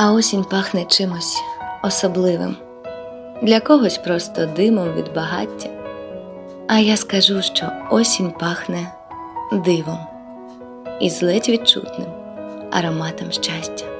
а осінь пахне чимось особливим, для когось просто димом від багаття. А я скажу, що осінь пахне дивом і з ледь відчутним ароматом щастя.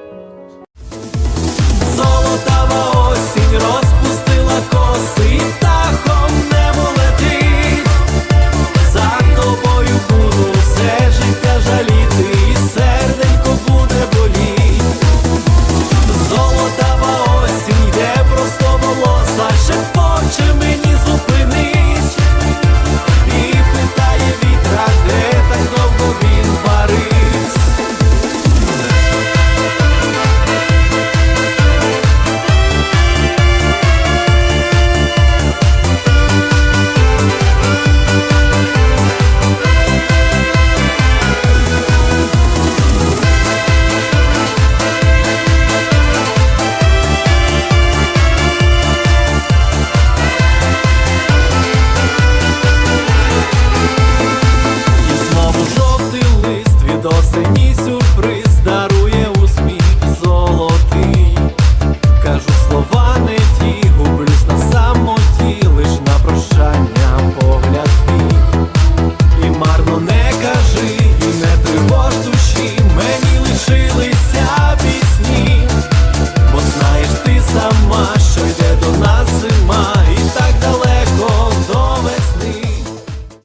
Really.